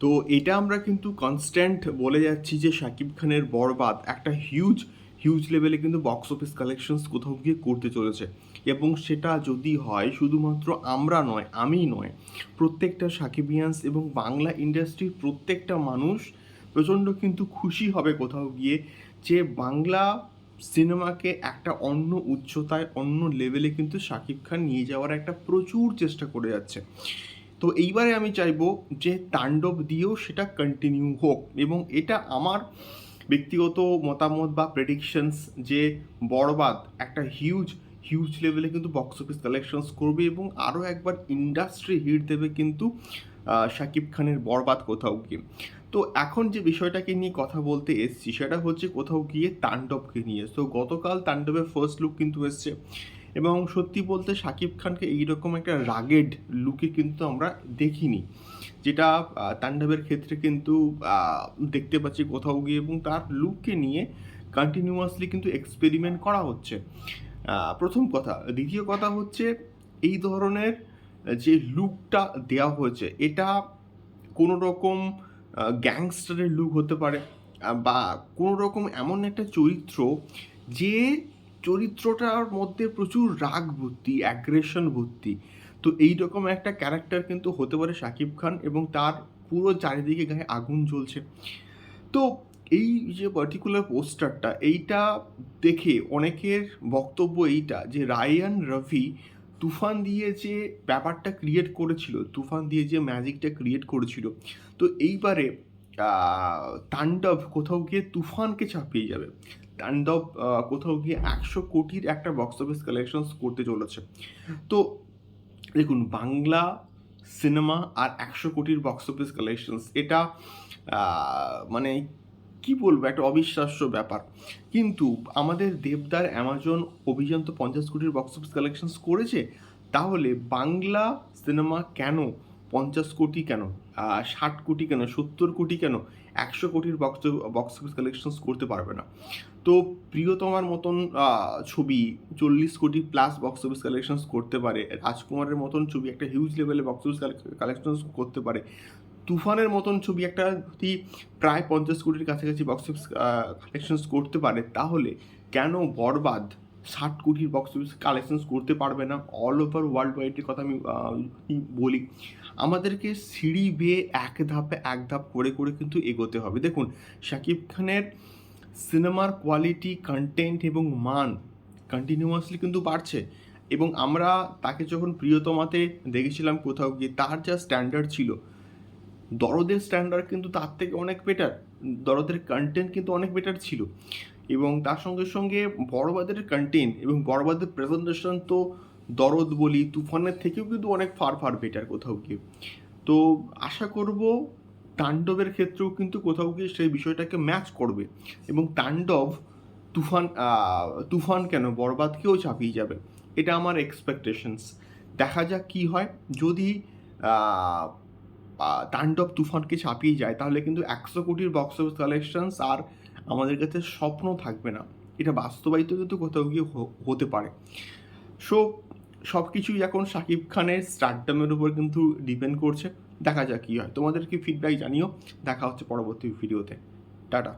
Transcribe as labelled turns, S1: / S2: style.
S1: তো এটা আমরা কিন্তু কনস্ট্যান্ট বলে যাচ্ছি যে শাকিব খানের বরবাদ একটা হিউজ হিউজ লেভেলে কিন্তু বক্স অফিস কালেকশনস কোথাও গিয়ে করতে চলেছে। এবং সেটা যদি হয়, শুধুমাত্র আমরা নয় আমি নয়, প্রত্যেকটা সাকিবিয়ান্স এবং বাংলা ইন্ডাস্ট্রির প্রত্যেকটা মানুষ প্রচণ্ড কিন্তু খুশি হবে কোথাও গিয়ে যে বাংলা সিনেমাকে একটা অন্য উচ্চতায়, অন্য লেভেলে কিন্তু শাকিব খান নিয়ে যাওয়ার একটা প্রচুর চেষ্টা করে যাচ্ছে। তো এইবারে আমি চাইব যে তাণ্ডব দিয়েও সেটা কন্টিনিউ হোক এবং এটা আমার ব্যক্তিগত মতামত বা প্রেডিকশনস যে বরবাদ একটা হিউজ হিউজ লেভেলে কিন্তু বক্স অফিস কালেকশনস করবে এবং আরও একবার ইন্ডাস্ট্রি হিট দেবে কিন্তু শাকিব খানের বরবাদ কোথাও গিয়ে। তো এখন যে বিষয়টাকে নিয়ে কথা বলতে এসছি সেটা হচ্ছে কোথাও গিয়ে তাণ্ডবকে নিয়ে। তো গতকাল তাণ্ডবের ফার্স্ট লুক কিন্তু এসছে। এবং সত্যি বলতে শাকিব খানকে এইরকম একটা রাগেড লুকে কিন্তু আমরা দেখিনি, যেটা তাণ্ডবের ক্ষেত্রে কিন্তু দেখতে পাচ্ছি কোথাও গিয়ে এবং তার লুককে নিয়ে কন্টিনিউয়াসলি কিন্তু এক্সপেরিমেন্ট করা হচ্ছে। প্রথম কথা। দ্বিতীয় কথা হচ্ছে, এই ধরনের যে লুকটা দেওয়া হয়েছে, এটা কোনো রকম গ্যাংস্টারের লুক হতে পারে বা কোনো রকম এমন একটা চরিত্র যে চরিত্রটার মধ্যে প্রচুর রাগ বুদ্ধি অ্যাগ্রেশন বুদ্ধি। তো এই রকম একটা ক্যারেক্টার কিন্তু হতে পারে শাকিব খান এবং তার পুরো চারিদিকে গায়ে আগুন জ্বলছে। তো এই যে পার্টিকুলার পোস্টারটা এইটা দেখে অনেকের বক্তব্য এইটা যে রায়ান রফি তুফান দিয়ে যে ব্যাপারটা ক্রিয়েট করেছিল, তুফান দিয়ে যে ম্যাজিকটা ক্রিয়েট করেছিল। তো এইবারে তাণ্ডব কোথাও গিয়ে তুফানকে চাপিয়ে যাবে। তাণ্ডব কোথাও গিয়ে একশো কোটির একটা বক্স অফিস কালেকশন করতে চলেছে। তো দেখুন, বাংলা সিনেমা আর একশো কোটির বক্স অফিস কালেকশনস এটা মানে কি বলব, একটা অবিশ্বাস্য ব্যাপার। কিন্তু আমাদের দেবদার অ্যামাজন অভিযান তো পঞ্চাশ কোটির বক্স অফিস কালেকশনস করেছে, তাহলে বাংলা সিনেমা কেন পঞ্চাশ কোটি কেন? ষাট কোটি কেন, সত্তর কোটি কেন, একশো কোটির বক্স বক্স অফিস কালেকশনস করতে পারবে না। তো প্রিয়তমার মতন ছবি, চল্লিশ কোটি প্লাস বক্স অফিস কালেকশনস করতে পারে, রাজকুমারের মতন ছবি একটা হিউজ লেভেলে বক্স অফিস কালেকশনস করতে পারে, তুফানের মতন ছবি একটা যদি প্রায় পঞ্চাশ কোটির কাছাকাছি বক্স অফিস কালেকশনস করতে পারে, তাহলে কেন বরবাদ ষাট কোটির বক্স অফিস কালেকশনস করতে পারবে না। অল ওভার ওয়ার্ল্ড ওয়াইডের কথা আমি বলি। আমাদেরকে সিঁড়ি বেয়ে এক ধাপে এক ধাপ করে করে কিন্তু এগোতে হবে। দেখুন, শাকিব খানের সিনেমার কোয়ালিটি কন্টেন্ট এবং মান কন্টিনিউয়াসলি কিন্তু বাড়ছে। এবং আমরা তাকে যখন প্রিয়তমাতে দেখেছিলাম কোথাও গিয়ে, তার যা স্ট্যান্ডার্ড ছিল, দরদের স্ট্যান্ডার্ড কিন্তু তার থেকে অনেক বেটার দরদের কন্টেন্ট কিন্তু অনেক বেটার ছিল। এবং তার সঙ্গে সঙ্গে বড়বাদের কন্টেন্ট এবং বড়বাদের প্রেজেন্টেশন তো দরদ বলি, তুফানের থেকেও কিন্তু অনেক ফার ফার বেটার কোথাও গিয়ে। তো আশা করব তাণ্ডবের ক্ষেত্রেও কিন্তু কোথাও গিয়ে সেই বিষয়টাকে ম্যাচ করবে এবং তাণ্ডব তুফান তুফান কেন বরবাদকেও চাপিয়ে যাবে, এটা আমার এক্সপেকটেশনস দেখা যাক কি হয়। যদি তাণ্ডব তুফানকে ছাপিয়ে যায়, তাহলে কিন্তু একশো কোটির বক্স অফিস কালেকশনস আর আমাদের কাছে স্বপ্ন থাকবে না। এটা বাস্তবায়িত কিন্তু কোথাও গিয়ে হতে পারে। সো সব কিছুই এখন শাকিব খানের স্টারডামের উপর কিন্তু ডিপেন্ড করছে। দেখা যাক কী হয়। তোমাদের কি ফিডব্যাক জানিও। দেখা হচ্ছে পরবর্তী ভিডিওতে টাটা।